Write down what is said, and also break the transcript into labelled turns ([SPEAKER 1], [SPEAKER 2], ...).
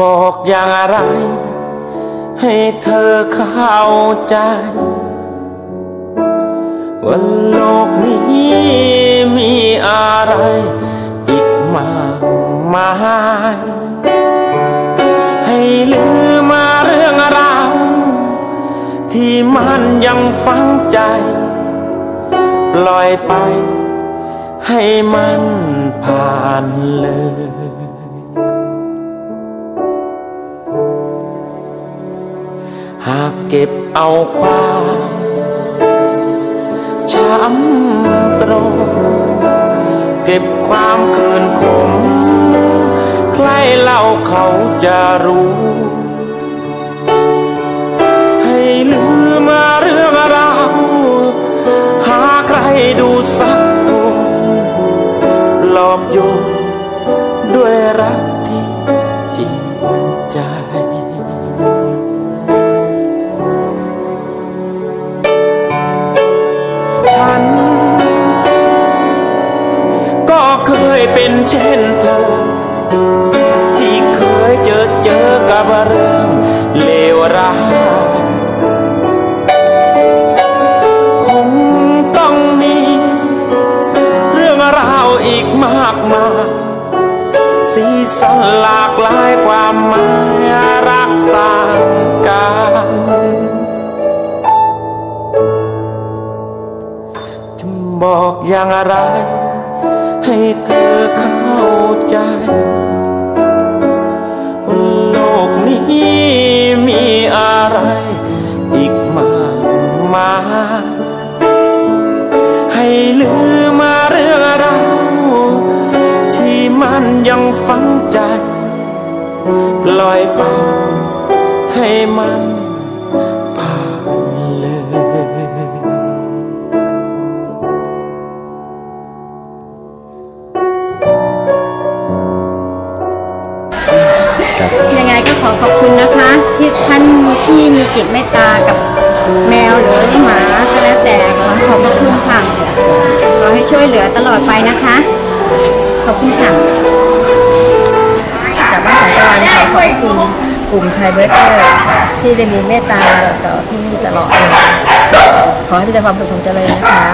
[SPEAKER 1] บอกอย่างไร ให้เธอเข้าใจว่าโลกนี้มีอะไร อีกมากมายให้ลืมมาเรื่องราวที่มันยังฝังใจ ปล่อยไปให้มันผ่านเลย เก็บเอาความช้ำตรง เก็บความคืนคมใครเล่าเขาจะรู้ ให้ลืมมาเรื่องราหาใครดูสักคนหลอกโยนด้วยรัก ยเป็นเช่นเธอ ที่เคยเจอเจอกับเรื่องเลวร้ายคงต้องมี เรื่องราวอีกมากมายสีสันหลากหลายความหมายรักต่างกันจะบอกอย่างไร ให้เธอเข้าใจว่าโลกนี้มีอะไรอีกมากมายให้ลืมมาเรื่องราวที่มันยังฝังใจ ปล่อยไปให้มัน
[SPEAKER 2] ขอบคุณนะคะ ที่ท่านที่มีจิตเมตตากับแมวหรือหมาก็แล้วแต่ขอขอบคุณค่ะขอให้ช่วยเหลือตลอดไปนะคะ ขอบคุณค่ะจากบ้านสายตะวันขอขอบคุณกลุ่มไทยเบอร์เตอร์ที่ได้มีเมตตาต่อที่นี่ตลอดเลยขอให้มีแต่ความสุขความเจริญนะคะ